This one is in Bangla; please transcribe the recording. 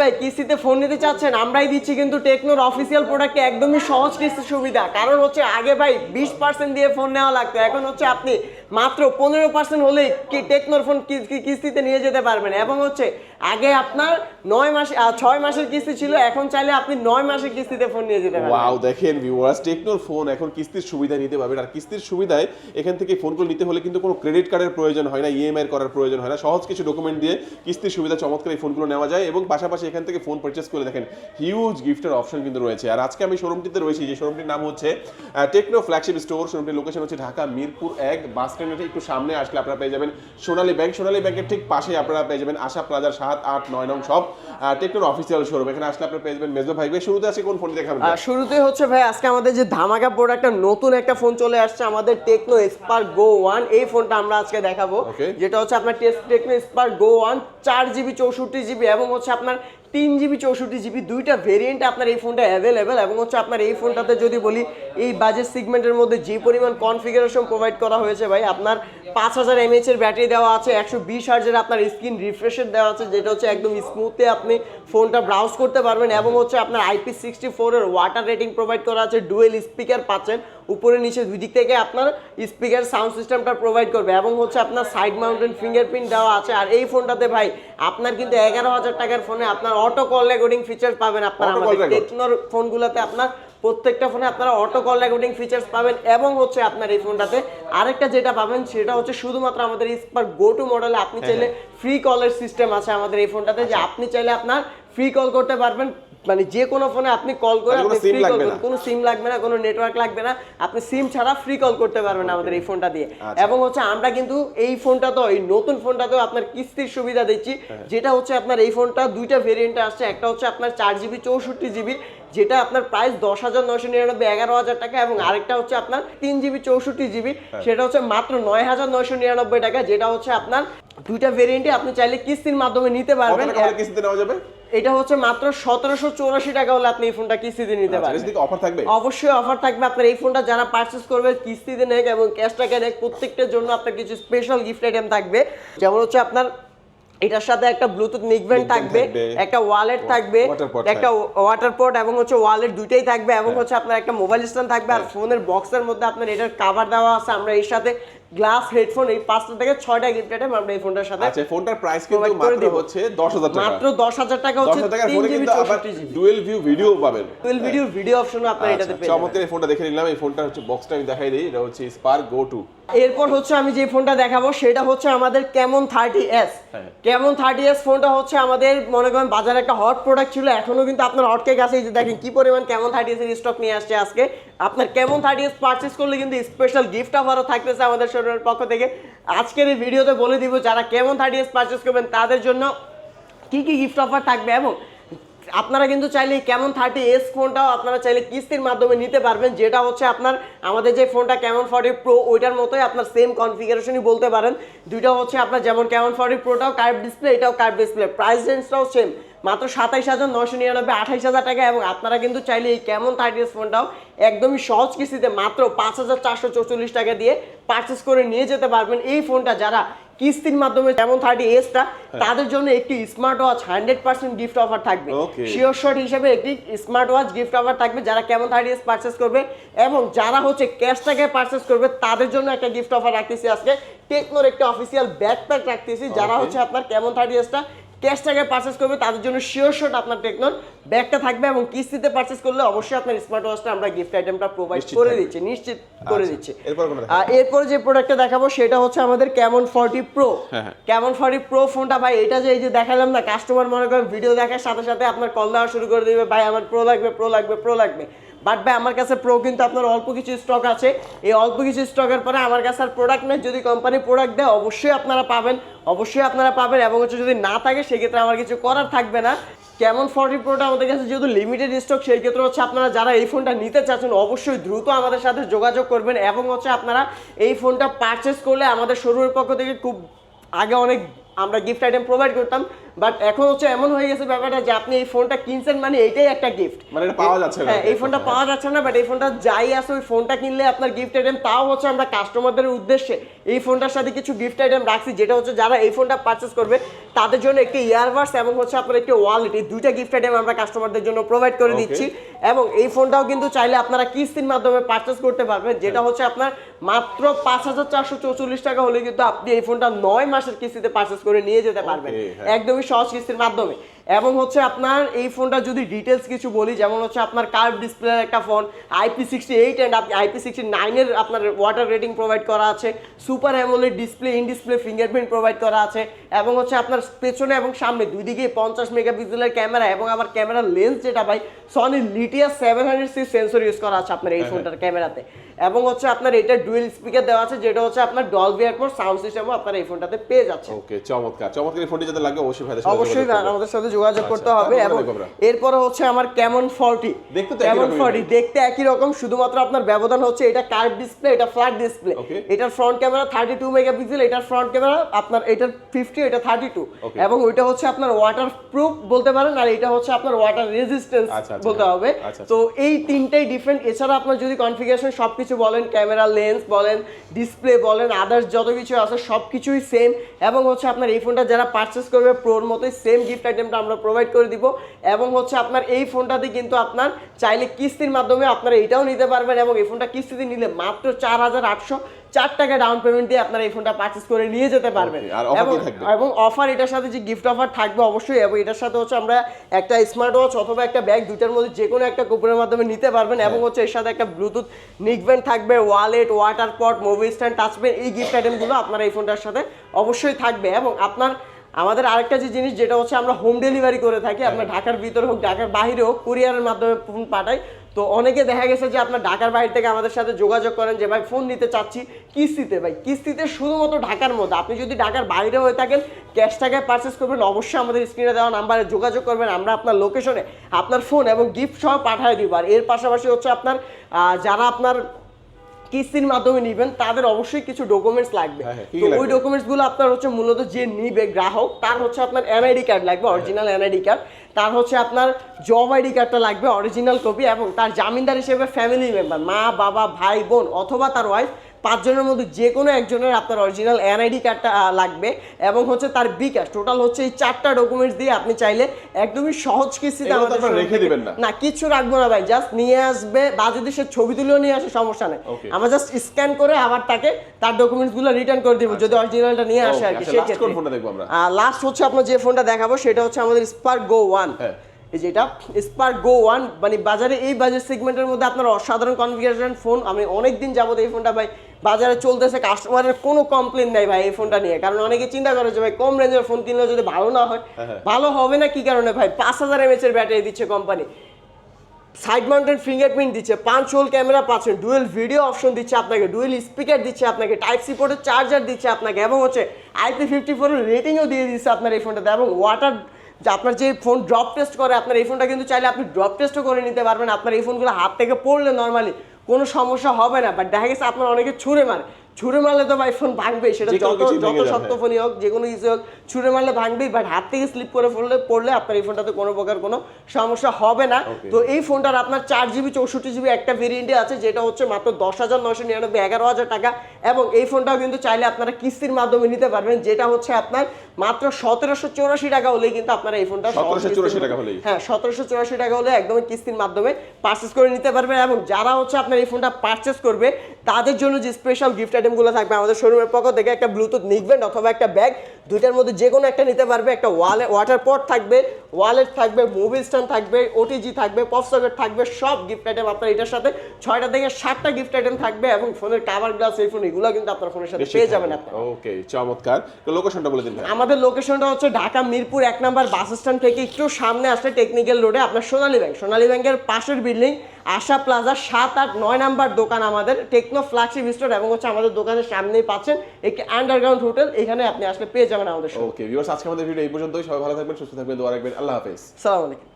ভাই, কিস্তিতে ফোন নিতে চাচ্ছেন, আমরাই দিচ্ছি, কিন্তু টেকনোর অফিসিয়াল প্রোডাক্টে একদমই সহজ কিস্তি সুবিধা। কারণ হচ্ছে আগে ভাই, বিশ পার্সেন্ট দিয়ে ফোন নেওয়া লাগতো। এখন হচ্ছে আপনি মাত্র পনেরো পার্সেন্ট হলেই কি টেকনোর ফোন কিস্তিতে নিয়ে যেতে পারবেন? এবং হচ্ছে, আগে আপনার নয় মাস ছয় মাসের কিস্তি ছিল, এখন চাইলে আপনি নয় মাসের কিস্তিতে ফোন নিয়ে যেতে পারবেন। ওয়াও দেখেন ভিউয়ার্স টেকনোর ফোন এখন কিস্তির সুবিধা নিতে পারবেন। আর কিস্তির সুবিধায় এখান থেকে ফোনগুলো নিতে হলে কিন্তু কোনো ক্রেডিট কার্ডের প্রয়োজন হয় না ইএমআই করার প্রয়োজন হয় না। সহজ কিছু ডকুমেন্ট দিয়ে কিস্তির সুবিধা চমৎকার এই ফোনগুলো নেওয়া যায় এবং পাশাপাশি এখান থেকে ফোন পারচেস করে দেখেন হিউজ গিফটের অপশন কিন্তু রয়েছে। আর আজকে আমি শোরুমটিতে রয়েছি, যে শোরুমটির নাম হচ্ছে টেকনো ফ্ল্যাগশিপ স্টোর শোরুমটির লোকেশন হচ্ছে ঢাকা মিরপুর এক, বাস স্ট্যান্ডের একটু সামনে আসলে আপনারা পেয়ে যাবেন সোনালী ব্যাংক। সোনালী ব্যাংকের ঠিক পাশে আপনারা পেয়ে যাবেন আশা প্লাজার সাত আট নয় নং সব টেকনোর অফিসিয়াল শোরুম এখানে আসলে আপনারা পেয়ে যাবেন মেজো ভাই। ভাই শুরুতে আছে কোন ফোনটি দেখাবেন? শুরুতে হচ্ছে ভাই আজকে আমাদের যে ধামাকা প্রোডাক্টটা নতুন একটা ফোন চলে আসছে আমাদের টেকনো স্পার্ক গো ওয়ান এই ফোনটা আমরা আজকে দেখাবো। যেটা হচ্ছে আপনার টেকনো স্পার্ক গো ওয়ান চার জিবি চৌষট্টি জিবি এবং হচ্ছে আপনার তিন জিবি চৌষট্টি জিবি দুইটা ভেরিয়েন্ট আপনার এই ফোনটা অ্যাভেলেবেল এবং হচ্ছে আপনার এই ফোনটাতে যদি বলি, এই বাজেট সিগমেন্টের মধ্যে যে পরিমাণ কনফিগারেশন প্রোভাইড করা হয়েছে ভাই, আপনার পাঁচ হাজার এমএইচ এর ব্যাটারি দেওয়া আছে, একশো বিশ হার্জের আপনার স্ক্রিন রিফ্রেশের দেওয়া আছে, যেটা হচ্ছে একদম স্মুথে আপনি ফোনটা ব্রাউজ করতে পারবেন এবং হচ্ছে আপনার আইপি সিক্সটি ফোরের ওয়াটার রেটিং প্রোভাইড করা আছে ডুয়েল স্পিকার পাচ্ছেন। উপরে নিচে দুই দিক থেকে আপনার স্পিকার সাউন্ড সিস্টেমটা প্রোভাইড করবে এবং হচ্ছে আপনার সাইড মাউন্টেন ফিঙ্গারপ্রিন্ট দেওয়া আছে। আর এই ফোনটাতে ভাই আপনার কিন্তু এগারো হাজার টাকার ফোনে আপনার অটো কল রেকর্ডিং ফিচার পাবেন আপনার আমাদের টেকনোর ফোনগুলোতে আপনার প্রত্যেকটা ফোনে আপনারা অটো কল রেকর্ডিং ফিচার্স পাবেন এবং হচ্ছে আপনার এই ফোনটাতে আরেকটা যেটা পাবেন সেটা হচ্ছে শুধুমাত্র আমাদের স্পার গো টু মডেলে আপনি হ্যাঁ, চাইলে ফ্রি কলের সিস্টেম আছে আমাদের এই ফোনটাতে আচ্ছা। যে আপনি চাইলে আপনার ফ্রি কল করতে পারবেন। মানে যে কোনো ফোনে আপনি কল করে মানে আপনি ফ্রি কল লাগবে না? কোনো সিম লাগবে না কোনো নেটওয়ার্ক লাগবে না। আপনি সিম ছাড়া ফ্রি কল করতে পারবেন আমাদের এই ফোনটা দিয়ে। আচ্ছা। এবং হচ্ছে আমরা কিন্তু এই ফোনটা তো এই নতুন ফোনটাতেও আপনার কিস্তির সুবিধা দিচ্ছি। হ্যাঁ। যেটা হচ্ছে আপনার এই ফোনটা দুইটা ভেরিয়েন্টে আসছে। একটা হচ্ছে আপনার চার জিবি চৌষট্টি জিবি যেটা আপনার প্রাইস দশ হাজার নয়শো নিরানব্বই এগারো হাজার টাকা এবং আরেকটা হচ্ছে আপনার তিন জিবি চৌষট্টি জিবি হ্যাঁ। সেটা হচ্ছে মাত্র নয় হাজার নয়শো নিরানব্বই টাকা যেটা হচ্ছে আপনার দুইটা ভেরিয়েন্টে আপনি চাইলে কিস্তির মাধ্যমে নিতে পারবেন। কিস্তিতে নেওয়া যাবে? এটা হচ্ছে মাত্র সতেরোশো চৌরাশি টাকা হলে আপনি এই ফোনটা কিস্তিতে নিতে আচ্ছা, পারবেন। অফার থাকবে? অবশ্যই অফার থাকবে। আপনার এই ফোনটা যারা পারচেস করবে কিস্তিতে নেক এবং ক্যাশ টাকা নেক প্রত্যেকটার জন্য আপনার কিছু স্পেশাল গিফট আইটেম থাকবে। যেমন হচ্ছে আপনার এটার সাথে একটা ব্লুটুথ নিকব্যান্ড থাকবে থাকবে, একটা ওয়ালেট থাকবে একটা ওয়াটার পট এবং হচ্ছে ওয়ালেট দুইটাই থাকবে এবং হচ্ছে আপনার একটা মোবাইল স্ট্যান্ড থাকবে। আর ফোনের বক্সের মধ্যে আপনার এটার কাভার দেওয়া আছে। আমরা এর সাথে গ্লাস হেডফোন এই পাঁচটা থেকে ছয়টা গিফট আইটেম আমরা এই ফোনটার সাথে আচ্ছা ফোনটার প্রাইস কিন্তু মাত্র হচ্ছে দশ হাজার টাকা। মাত্র দশ হাজার টাকা হচ্ছে হাজার টাকার তিন ফোনে জিবি কিন্তু আবার ডুয়েল ভিউ ভিডিও পাবেন। ডুয়াল ভিডিও ভিডিও অপশনও আপনারা এটাতে পেয়ে যাবেন। চমৎকার এই ফোনটা দেখে নিলাম। এই ফোনটা হচ্ছে বক্সটা আমি দেখাই দেই। এটা হচ্ছে স্পার্ক গো টু এরপর হচ্ছে আমি যে ফোনটা দেখাবো সেটা হচ্ছে আমাদের কেমন থার্টি এস হ্যাঁ। কেমন থার্টি এস ফোনটা হচ্ছে আমাদের মনে করেন বাজারে একটা হট প্রোডাক্ট ছিল এখনও কিন্তু আপনার হট কেক আছে যে দেখেন কি পরিমাণ কেমন থার্টি এস এর স্টক নিয়ে আসছে আজকে। আপনার কেমন থার্টি এস পারচেস করলে কিন্তু স্পেশাল গিফট অফারও থাকতেছে আমাদের শোরুমের পক্ষ থেকে। আজকের এই ভিডিওতে বলে দিব যারা কেমন থার্টি এস পারচেস করবেন তাদের জন্য কি কি গিফট অফার থাকবে এবং আপনারা কিন্তু চাইলে কেমন থার্টি এস ফোনটাও আপনারা চাইলে কিস্তির মাধ্যমে নিতে পারবেন, যেটা হচ্ছে আপনার, আমাদের যে ফোনটা কেমন ফর্টি প্রো ওইটার মতোই আপনার সেম কনফিগারেশনই বলতে পারেন। দুইটা হচ্ছে আপনার যেমন কেমন ফর্টি প্রোটাও কার্ভ ডিসপ্লে এটাও কার্ভ ডিসপ্লে প্রাইস রেঞ্জটাও সেম মাত্র সাতাইশ হাজার নশো নিরানব্বই, আঠাইশ হাজার টাকা এবং আপনারা কিন্তু চাইলে এই কেমন থার্টি ফোনটাও একদমই সহজ কিস্তিতে মাত্র পাঁচ হাজার চারশো চৌচল্লিশ টাকা দিয়ে পারচেস করে নিয়ে যেতে পারবেন। এই ফোনটা যারা কিস্তির মাধ্যমে যেমন থার্টি এসটা তাদের জন্য একটি smart watch hundred percent gift offer থাকবে। শিওর শট হিসেবে একটি স্মার্ট ওয়াচ গিফট অফার থাকবে যারা কেমন থার্টি এস পারচেস করবে এবং যারা হচ্ছে ক্যাশ টাকায় পারচেস করবে তাদের জন্য একটা গিফট অফার রাখতেছি আজকে। টেকনোর একটা অফিসিয়াল ব্যাকপ্যাক রাখতেছি যারা হচ্ছে আপনার কেমন থার্টি এসটা ক্যাশ টাকায় পারচেস করবে তাদের জন্য শিওর শট আপনার টেকনোর ব্যাগটা থাকবে এবং কিস্তিতে পারচেস করলে অবশ্যই আপনার স্মার্ট ওয়াচটা আমরা গিফট আইটেমটা প্রোভাইড করে দিচ্ছি নিশ্চিত করে আচ্ছা, দিচ্ছি। এরপর আর এরপরে যে প্রোডাক্টটা দেখাবো সেটা হচ্ছে আমাদের Camon forty pro. Camon forty pro ফোনটা ভাই এটা যে এই যে দেখালাম না কাস্টমার মনে করেন ভিডিও দেখার সাথে সাথে আপনার কল দেওয়া শুরু করে দিবে ভাই আমার প্রো লাগবে প্রো লাগবে প্রো লাগবে। বাট ভাই, আমার কাছে প্রো কিন্তু আপনার অল্প কিছু স্টক আছে। এই অল্প কিছু স্টকের পরে আমার কাছে আর প্রোডাক্ট নেই। যদি কোম্পানি প্রোডাক্ট দেয়, অবশ্যই আপনারা পাবেন। অবশ্যই আপনারা পাবেন এবং হচ্ছে যদি না থাকে, সেক্ষেত্রে আমার কিছু করার থাকবে না। কেমন ফর্টি প্রোটা আমাদের কাছে যেহেতু লিমিটেড স্টক সেই ক্ষেত্রে হচ্ছে আপনারা যারা এই ফোনটা নিতে চাচ্ছেন, অবশ্যই দ্রুত আমাদের সাথে যোগাযোগ করবেন এবং হচ্ছে আপনারা এই ফোনটা পারচেস করলে আমাদের শোরুমের পক্ষ থেকে খুব আগে অনেক আমরা গিফট আইটেম প্রোভাইড করতাম বাট এখন হচ্ছে এমন হয়ে গেছে ব্যাপারটা যে আপনি এই ফোনটা কিনছেন মানে এটাই একটা গিফট মানে এটা পাওয়া যাচ্ছে না। হ্যাঁ এই ফোনটা পাওয়া যাচ্ছে না বাট এই ফোনটা যাই আছে ওই ফোনটা কিনলে আপনার গিফট আইটেম তাও হচ্ছে আমরা কাস্টমারদের উদ্দেশ্যে এই ফোনটার সাথে কিছু গিফট আইটেম রাখছি যেটা হচ্ছে যারা এই ফোনটা পারচেস করবে তাদের জন্য একটি ইয়ারবাডস এবং হচ্ছে আপনার একটি ওয়ালেট। এই দুইটা গিফট আইটেম আমরা কাস্টমারদের জন্য প্রোভাইড করে. দিচ্ছি। এবং এই ফোনটাও কিন্তু চাইলে আপনারা কিস্তির মাধ্যমে পারচেস করতে পারবেন। যেটা হচ্ছে আপনার মাত্র পাঁচ হাজার চারশো চৌচল্লিশ টাকা হলে কিন্তু আপনি এই ফোনটা নয় মাসের কিস্তিতে পারচেস করে নিয়ে যেতে পারবেন। হ্যাঁ। একদমই সহজ কিস্তির মাধ্যমে। এবং হচ্ছে আপনার এই ফোনটা যদি ডিটেলস কিছু বলি যেমন হচ্ছে আপনার কার্ভ ডিসপ্লে একটা phone IP sixty eight and IP sixty নাইনের আপনার ওয়াটার রেটিং প্রোভাইড করা আছে super AMOLED display in display fingerprint provide করা আছে এবং হচ্ছে আপনার পেছনে এবং সামনে দুই দিকে পঞ্চাশ মেগাপিক্সেলের ক্যামেরা এবং আবার ক্যামেরার লেন্স যেটা ভাই Sony Lytia seven hundred six sensor use করা আছে আপনার এই ফোনটার ক্যামেরাতে এবং হচ্ছে আপনার এটা ডুয়েল স্পিকার দেওয়া আছে যেটা হচ্ছে আপনার ডলবি এয়ারপোর্ট সাউন্ড সিস্টেমও আপনার এই ফোনটাতে পেয়ে যাচ্ছে। ওকে চমৎকার। চমৎকার এই ফোনটি যাতে লাগবে অবশ্যই সাথে অবশ্যই আমাদের সাথে যোগাযোগ করতে আচ্ছা, হবে এবং এরপরে হচ্ছে আমার কেমন ফর্টি দেখতে কেমন ফর্টি দেখতে একই রকম শুধুমাত্র আপনার ব্যবধান হচ্ছে এটা কার্ভ ডিসপ্লে এটা ফ্ল্যাট ডিসপ্লে এটার front camera thirty two megapixel এটার ফ্রন্ট ক্যামেরা আপনার এটার ফিফটি এটা থার্টি টু এবং ওইটা হচ্ছে আপনার ওয়াটার প্রুফ বলতে পারেন আর এটা হচ্ছে আপনার ওয়াটার রেজিস্ট্যান্স আচ্ছা, আচ্ছা, বলতে হ্যাঁ। হবে। তো এই তিনটাই ডিফারেন্ট এছাড়া আপনার যদি কনফিগারেশন সবকিছু বলেন ক্যামেরা লেন্স বলেন ডিসপ্লে বলেন আদার্স যত কিছু আছে সবকিছুই সেম এবং হচ্ছে আপনার এই ফোনটা যারা পারচেস করবে প্রোর মতোই সেম গিফট আইটেমটা আমরা প্রোভাইড করে দিব এবং হচ্ছে আপনার এই ফোনটাতে কিন্তু আপনার চাইলে কিস্তির মাধ্যমে আপনারা এটাও নিতে পারবেন এবং এই ফোনটা কিস্তিতে নিলে মাত্র চার হাজার আটশো চার টাকা ডাউন পেমেন্ট দিয়ে আপনারা এই ফোনটা পারচেস করে নিয়ে যেতে পারবেন। এবং এবং অফার এটার সাথে যে গিফট অফার থাকবে অবশ্যই এবং এটার সাথে হচ্ছে আমরা একটা স্মার্ট ওয়াচ অথবা একটা ব্যাগ দুইটার মধ্যে যে কোনো একটা কুপনের মাধ্যমে নিতে পারবেন এবং হচ্ছে এর সাথে একটা ব্লুটুথ নিকব্যান্ড থাকবে wallet water pot mobile stand touch pen এই গিফট আইটেমগুলো আপনার এই ফোনটার সাথে অবশ্যই থাকবে এবং আপনার আমাদের আরেকটা যে জিনিস যেটা হচ্ছে আমরা হোম ডেলিভারি করে থাকি আপনার ঢাকার ভিতরে হোক ঢাকার বাইরে হোক কুরিয়ারের মাধ্যমে ফোন পাঠাই। তো অনেকে দেখা গেছে যে আপনার ঢাকার বাইরে থেকে আমাদের সাথে যোগাযোগ করেন যে ভাই ফোন নিতে চাচ্ছি কিস্তিতে ভাই। কিস্তিতে শুধুমাত্র ঢাকার মধ্যে। আপনি যদি ঢাকার বাইরে হয়ে থাকেন ক্যাশ টাকায় পারচেস করবেন অবশ্যই আমাদের স্ক্রিনে দেওয়া নাম্বারে যোগাযোগ করবেন। আমরা আপনার লোকেশনে আপনার ফোন এবং গিফট সহ পাঠিয়ে দিব। আর এর পাশাপাশি হচ্ছে আপনার যারা আপনার কিস্তির মাধ্যমে নিবেন তাদের অবশ্যই কিছু ডকুমেন্টস লাগবে। হ্যাঁ, হ্যাঁ, তো ওই লাগবে? ডকুমেন্টসগুলো আপনার হচ্ছে মূলত যে নিবে গ্রাহক তার হচ্ছে আপনার এনআইডি কার্ড লাগবে অরিজিনাল এনআইডি কার্ড তার হচ্ছে আপনার জব আইডি কার্ডটা লাগবে অরিজিনাল কপি এবং তার জামিনদার হিসেবে ফ্যামিলি মেম্বার মা বাবা ভাই বোন অথবা তার ওয়াইফ পাঁচজনের মধ্যে যে কোনো একজনের আপনার অরিজিনাল এনআইডি কার্ডটা লাগবে এবং হচ্ছে তার বিকাশ টোটাল হচ্ছে এই চারটা ডকুমেন্টস দিয়ে আপনি চাইলে একদমই সহজ কিস্তিতে আমাদের রেখে দিবেন না? না কিচ্ছু রাখব না ভাই জাস্ট নিয়ে আসবে বা যদি সে ছবি তুলেও নিয়ে আসে সমস্যা নেই. আমরা জাস্ট স্ক্যান করে আবার তাকে তার ডকুমেন্টসগুলো রিটার্ন করে দিব যদি অরিজিনালটা নিয়ে আসে আর কি আচ্ছা, সেই ক্ষেত্রে দেখব আমরা? লাস্ট হচ্ছে আপনার যে ফোনটা দেখাবো সেটা হচ্ছে আমাদের স্পার্ক গো ওয়ান হ্যাঁ। এই যেটা স্পার্ক গো ওয়ান মানে বাজারে এই বাজার সেগমেন্টের মধ্যে আপনার অসাধারণ কনফিগারেশন ফোন আমি অনেক দিন যাবত এই ফোনটা ভাই বাজারে চলতেছে কাস্টমারের কোনো কমপ্লেন নাই ভাই এই ফোনটা নিয়ে। কারণ অনেকে চিন্তা করে যে ভাই কম রেঞ্জের ফোন কিনলে যদি ভালো না হয় হ্যাঁ। ভালো হবে না কি কারণে ভাই? পাঁচ হাজার এমএচ এর ব্যাটারি দিচ্ছে কোম্পানি সাইড মাউন্টেড ফিঙ্গারপ্রিন্ট দিচ্ছে পাঁচ হোল ক্যামেরা পাচ্ছেন ডুয়েল ভিডিও অপশন দিচ্ছে আপনাকে ডুয়েল স্পিকার দিচ্ছে আপনাকে টাইপ সি পোর্টের চার্জার দিচ্ছে আপনাকে এবং হচ্ছে আইপি ফিফটি ফোরের রেটিংও দিয়ে দিচ্ছে আপনার এই ফোনটাতে এবং ওয়াটার যে আপনার যে ফোন ড্রপ টেস্ট করে, আপনার এই ফোনটা কিন্তু চাইলে আপনি ড্রপ টেস্টও করে নিতে পারবেন। আপনার এই ফোনগুলো হাত থেকে পড়লে নর্মালি কোনো সমস্যা হবে না বাট দেখা গেছে আপনার অনেকে ছুঁড়ে মারে। ছুঁড়ে মারলে তো ভাই ফোন ভাঙবে সেটা যত যত শক্ত হ্যাঁ। ফোনই হোক যে কোনো কিছু হোক ছুঁড়ে মারলে ভাঙবেই বাট হাত থেকে স্লিপ করে পড়লে পড়লে আপনার এই ফোনটাতে কোনো প্রকার কোনো সমস্যা হবে না তো এই ফোনটার আপনার চার জিবি চৌষট্টি জিবি একটা ভেরিয়েন্টে আছে যেটা হচ্ছে মাত্র দশ হাজার নশো নিরানব্বই এগারো হাজার টাকা এবং এই ফোনটাও কিন্তু চাইলে আপনারা কিস্তির মাধ্যমে নিতে পারবেন যেটা হচ্ছে আপনার মাত্র সতেরোশো চৌরাশি টাকা হলেই কিন্তু আপনার এই ফোনটা সহজ 1784 কিস্তির- টাকা হলেই। হ্যাঁ সতেরোশো চৌরাশি টাকা হলে একদমই কিস্তির মাধ্যমে পারচেস করে নিতে পারবেন এবং যারা হচ্ছে আপনার এই ফোনটা পারচেস করবে তাদের জন্য যে স্পেশাল গিফট আইটেমগুলো থাকবে আমাদের শোরুমের পক্ষ থেকে একটা ব্লুটুথ নিকবেন্ড অথবা একটা ব্যাগ দুইটার মধ্যে যে কোনো একটা নিতে পারবে একটা ওয়ালে ওয়াটার পট থাকবে ওয়ালেট থাকবে মোবিল স্ট্যান্ড থাকবে ওটিজি থাকবে পপ সকেট থাকবে সব গিফট আইটেম আপনার এটার সাথে ছয়টা থেকে সাতটা গিফট আইটেম থাকবে এবং ফোনের কাভার গ্লাস এই ফোন এগুলো কিন্তু আপনার ফোনের সাথে পেয়ে যাবেন আপনার। ওকে চমৎকার। লোকেশনটা বলে দিন আমাদের লোকেশনটা হচ্ছে ঢাকা মিরপুর এক নাম্বার বাস স্ট্যান্ড থেকে একটু সামনে আসলে টেকনিক্যাল রোডে আপনার সোনালী ব্যাংক সোনালী ব্যাংকের পাশের বিল্ডিং আশা প্লাজা সাত আট নয় নাম্বার দোকান আমাদের টেকনো ফ্ল্যাগশিপ স্টোর এবং হচ্ছে আমাদের দোকানের সামনেই পাচ্ছেন একটি আন্ডারগ্রাউন্ড হোটেল এখানে আপনি আসলে পেয়ে যাবেন আমাদের ওকে ভিউয়ার্স আজকে আমাদের ভিডিও এই পর্যন্তই। সবাই ভালো থাকবেন সুস্থ থাকবেন দোয়া রাখবেন। আল্লাহ হাফেজ। সালাম আলাইকুম।